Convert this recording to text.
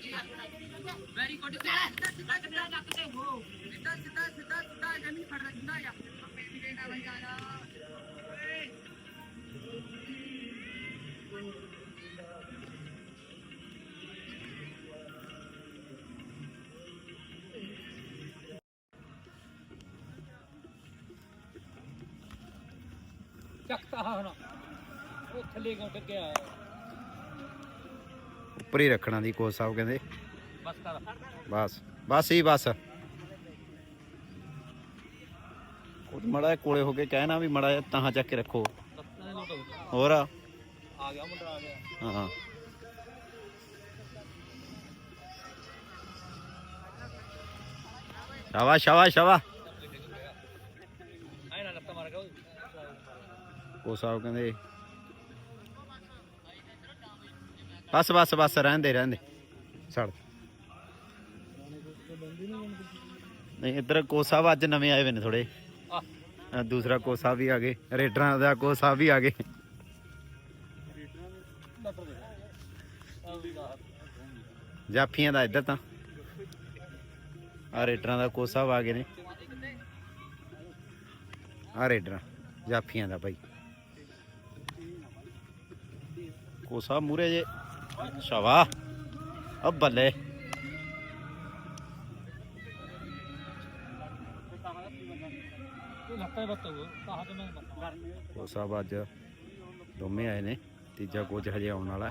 here. Very good. Sit ਚੱਕਤਾ ਹੁਣ ਉਹ ਥੱਲੇ ਕਿਉਂ ਡਿੱਗਿਆ ਉੱਪਰ ਹੀ ਰੱਖਣਾ ਦੀ ਕੋਚ ਸਾਹਿਬ ਕਹਿੰਦੇ। ਬਸ ਕਰ। ਬਸ ਬਸ ਹੀ ਬਸ। ਕੁਝ ਮੜਾ ਕੋਲੇ ਹੋ ਕੇ ਕਹਿਣਾ ਵੀ ਮੜਾ ਤਾਂ ਚੱਕ ਕੇ ਰੱਖੋ। ਹੋਰ ਆ? ਗਿਆ ਮੁੰਡਾ ਆ ਗਿਆ। ਹਾਂ ਸ਼ਾਬਾਸ਼ ਸ਼ਾਬਾਸ਼ ਸ਼ਾਬਾਸ਼। ਲੱਤਾਂ ਮਾਰ ਕੋਚ ਸਾਹਿਬ ਕਹਿੰਦੇ, ਬਸ ਬਸ ਬਸ, ਰਹਿੰਦੇ ਰਹਿੰਦੇ। ਛੱਡ। ਨਹੀਂ, ਇੱਧਰ ਕੋਸਾ ਸਾਹਿਬ ਅੱਜ ਨਵੇਂ ਆਏ ਹੋਏ ਨੇ ਥੋੜੇ ਦੂਸਰਾ ਕੋਸਾ ਵੀ ਆ ਗਏ। ਰੇਡਰਾਂ ਦਾ ਕੋਚ ਵੀ ਆ ਗਏ। ਜਾਫੀਆਂ ਦਾ ਇੱਧਰ ਤਾਂ। ਆ ਰੇਡਰਾਂ ਦਾ ਕੋਸਾ ਸਾਹਿਬ ਆ ਗਏ ਨੇ। ਆ ਰੇਡਰਾਂ, ਜਾਫੀਆਂ ਦਾ ਭਾਈ। ਕੋਚ ਮੂਰੇ ਜੇ। ਸ਼ਾਵਾ। ਅਬ ਬੱਲੇ। ਇਹ ਅੱਜ ਦੋਵੇਂ ਆਏ ਨੇ। ਤੀਜਾ ਕੋਚ ਹਜੇ ਆਉਣ ਵਾਲਾ।